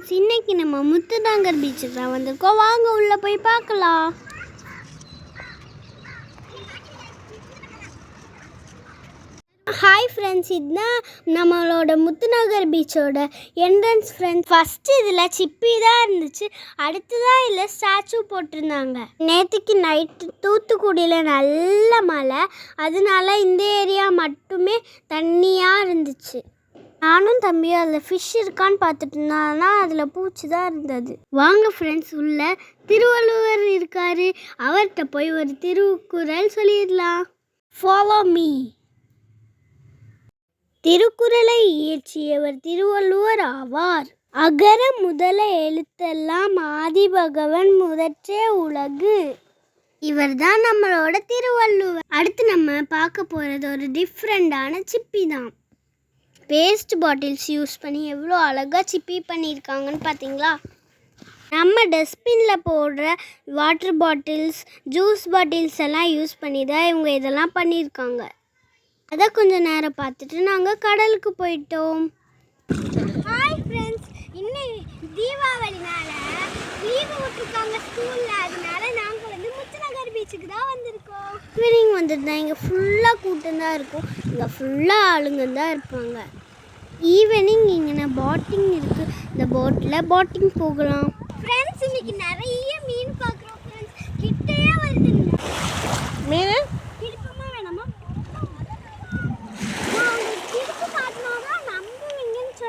Friends இன்னைக்கு நம்ம முத்துதாங்கர் பீச்சுக்கு தான் வந்திருக்கோம். வாங்க உள்ள போய் பார்க்கலாம். ஹாய் ஃப்ரெண்ட்ஸ் இதுதான் நம்மளோட முத்துநகர் பீச்சோட என்ட்ரன்ஸ் ஃப்ரெண்ட்ஸ் ஃபஸ்ட்டு இதில் சிப்பி தான் இருந்துச்சு. அடுத்ததான் இதில் ஸ்டாச்சு போட்டிருந்தாங்க. நேற்றுக்கு நைட்டு தூத்துக்குடியில் நல்ல மழை. அதனால இந்த ஏரியா மட்டுமே தண்ணியாக இருந்துச்சு. நானும் தம்பியும் அதில் ஃபிஷ் இருக்கான்னு பார்த்துட்டு இருந்தானா அதில் பூச்சி தான் இருந்தது. வாங்க ஃப்ரெண்ட்ஸ் உள்ள திருவள்ளுவர் இருக்காரு. அவர்கிட்ட போய் ஒரு திருக்குறள் சொல்லிடலாம். ஃபாலோ மீ திருக்குறளை இயற்றியவர் திருவள்ளுவர் ஆவார். அகர முதல எழுத்தெல்லாம் ஆதிபகவன் முதற்றே உலகு. இவர் தான் நம்மளோட திருவள்ளுவர். அடுத்து நம்ம பார்க்க போகிறது ஒரு டிஃப்ரெண்டான சிப்பி தான். வேஸ்ட் பாட்டில்ஸ் யூஸ் பண்ணி எவ்வளோ அழகாக சிப்பி பண்ணியிருக்காங்கன்னு பார்த்தீங்களா? நம்ம டஸ்ட்பினில் போடுற வாட்டர் பாட்டில்ஸ் ஜூஸ் பாட்டில்ஸ் எல்லாம் யூஸ் பண்ணி தான் இவங்க இதெல்லாம் பண்ணியிருக்காங்க. அதை கொஞ்சம் நேரம் பார்த்துட்டு நாங்கள் கடலுக்கு போயிட்டோம். ஹாய் ஃப்ரெண்ட்ஸ் இன்னும் தீபாவளினால லீவு விட்டுருக்காங்க ஸ்கூலில் அதனால நாங்கள் வந்து முத்துநகர் பீச்சுக்கு தான் வந்து ஈவினிங் வந்துருந்தா இங்கே ஃபுல்லாக கூட்டம் தான் இருக்கும். இங்கே ஃபுல்லாக ஆளுங்க தான் இருப்பாங்க. ஈவினிங் இங்கே பாட்டிங் இருக்குது இந்த போட்டில் பாட்டிங் போகலாம். ஃப்ரெண்ட்ஸ் இன்னைக்கு நிறைய மீன் பார்க்குறோம் ஃப்ரெண்ட்ஸ் கிட்டேயே வருது மீன்? வேணாமா? நான்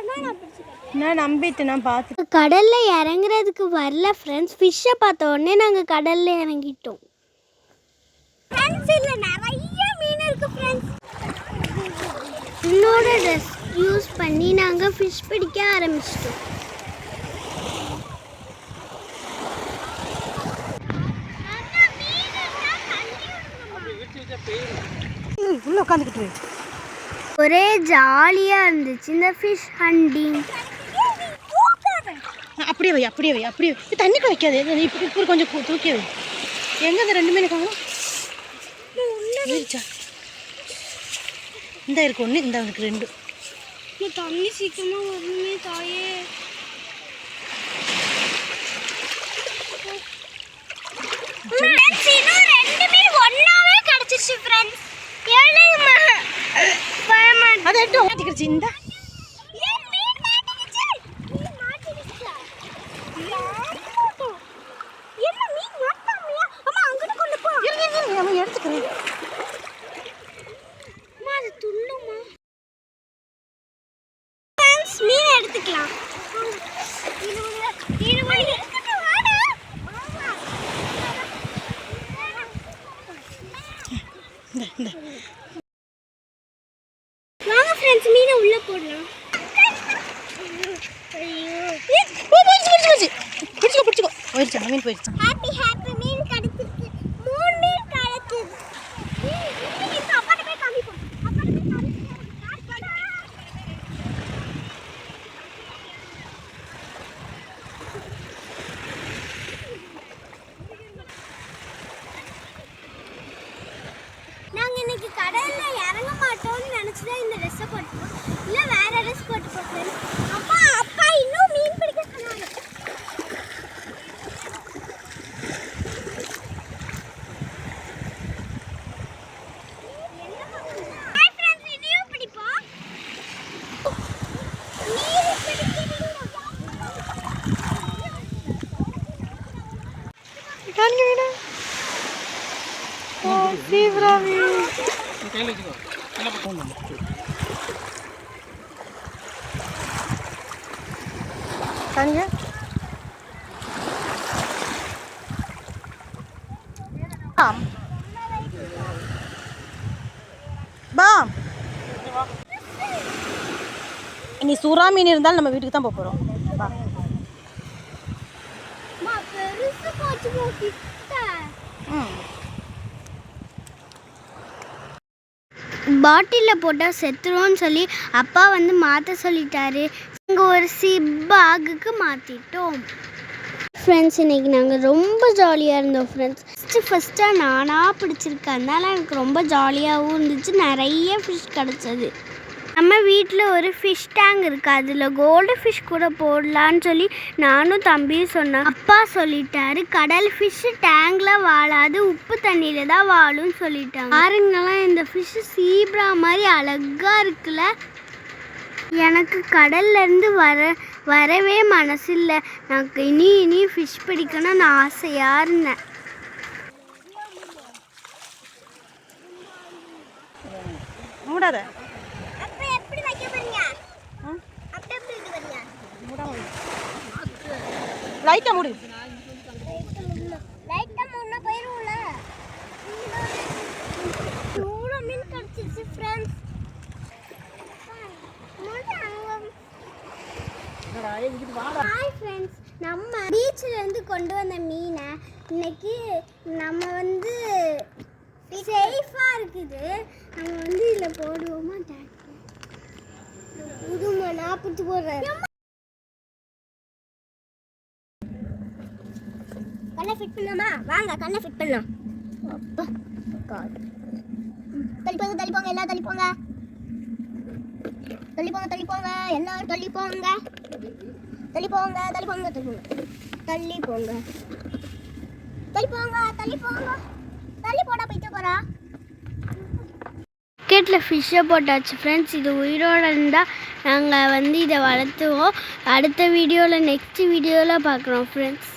நான் காட்டுறேன். நான் நம்பிட்டு நான் பார்த்து கடல்ல இறங்குறதுக்கு வரல ஃப்ரெண்ட்ஸ் ஃபிஷ்ஷை பார்த்த உடனே நாங்கள் கடல்ல இறங்கிட்டோம். ஃப்ரெண்ட்ஸ் இதில் நிறைய மீன் இருக்கு ஃப்ரெண்ட்ஸ் என்னோட ட்ரெஸ் யூஸ் பண்ணி நாங்கள் ஃபிஷ் பிடிக்க ஆரம்பிச்சிட்டோம். ஒரே ஜாலியாக இருந்துச்சு இந்த ஃபிஷ் ஹண்டிங் அப்படியே வை அப்படியே வை அப்படியே தண்ணி தண்ணிக்கு வைக்காது இப்போ கொஞ்சம் தூக்கி வை. எங்க இந்த ரெண்டு மீன் காணும்? இந்த இருக்கு ஒன்று இந்த இருக்கு ரெண்டு. தண்ணி சீக்கிரமாக வரணுமே தாயே. ஃப்ரெண்ட்ஸ் இன்னும் ரெண்டு மீன் ஒண்ணாவே கிடைச்சிருச்சு ஃப்ரெண்ட்ஸ் எவ்வளோ அதை எடுத்து மாட்டிக்கிடுச்சு இந்த இரு, இரு, இரு, நம்ம எடுத்துக்கிறேன் மீன் எடுத்துக்கலாம். வாங்க ஃப்ரெண்ட்ஸ் மீனை உள்ள போடலாம். பிடிச்சிக்கோ பிடிச்சிக்கோ. போயிடுச்சு அந்த மீன் போயிடுச்சு ஹாப்பி ஹாப்பி மீன் ட்ரெஸ்ஸை போட்டுப்போம் இல்ல வேற ட்ரெஸ் போட்டுப்போம் friends. அம்மா அப்பா இன்னும் மீன் பிடிக்க சொன்னாங்க. ஃப்ரெண்ட்ஸ் பிடிப்போம் மீன் காணிக்க காணிக்க ஆம் பாம். இனி சுறா மீன் இருந்தாலும் நம்ம வீட்டுக்கு தான் போக போகிறோம் பாட்டிலில் போட்டால் செத்துருவோன்னு சொல்லி அப்பா வந்து மாற்ற சொல்லிட்டாரு. இங்கே ஒரு சிப்பாகுக்கு மாற்றிட்டோம் ஃப்ரெண்ட்ஸ் இன்னைக்கு நாங்கள் ரொம்ப ஜாலியாக இருந்தோம் ஃப்ரெண்ட்ஸ் ஃபஸ்ட்டு ஃபஸ்ட்டாக நானாக பிடிச்சிருக்கேன். அதனால் எனக்கு ரொம்ப ஜாலியாகவும் இருந்துச்சு. நிறைய ஃபிஷ் கிடச்சது. நம்ம வீட்டில் ஒரு ஃபிஷ் டேங்க் இருக்குது அதில் கோல்டு ஃபிஷ் கூட போடலான்னு சொல்லி நானும் தம்பியும் சொன்னேன் அப்பா சொல்லிட்டாரு கடல் ஃபிஷ்ஷு டேங்கில் வாழாது. உப்பு தண்ணியில் தான் வாழும்னு சொல்லிட்டாங்க. பாருங்களேன் இந்த ஃபிஷ்ஷு சீப்ரா மாதிரி அழகாக இருக்குல்ல. எனக்கு கடல்ல இருந்து வர வரவே மனசில்லை. எனக்கு இனி இனி ஃபிஷ் பிடிக்கணும்னு ஆசையாக இருந்தேன். மூடாத. அப்புறம் எப்படி வைக்க போறீங்க? ஆ? அப்புறம் எப்படி வைக்க போறீங்க? மூடாம லைட்டாக மூடு. லைட்டா இவ்வளோ மீன் கிடச்சிருச்சு ஃப்ரெண்ட்ஸ் ஹாய் ஃப்ரெண்ட்ஸ் நம்ம பீச்சிலேருந்து கொண்டு வந்த மீனை இன்னைக்கு நம்ம வந்து சேஃபாக இருக்குது. நம்ம வந்து இதில் போடுவோமா புதுமா நாற்பத்தி போடுறேன் கண்ணை ஃபிட் பண்ணலாமா? வாங்க கண்ணை ஃபிட் பண்ணலாம். அப்பா தள்ளிப்போங்க தள்ளிப்போங்க எல்லாம் தள்ளிப்போங்க. எல்லாரும் தள்ளி போங்க. தள்ளி போங்க தள்ளி போங்க தள்ளி போங்க. தள்ளி போடா போயிட்டு போறா. மார்க்கெட்டில் ஃபிஷ்ஷை போட்டாச்சு ஃப்ரெண்ட்ஸ் இது உயிரோடு இருந்தால் நாங்கள் வந்து இதை வளர்த்துவோம். அடுத்த வீடியோவில் நெக்ஸ்ட் வீடியோவில் பார்க்குறோம் ஃப்ரெண்ட்ஸ்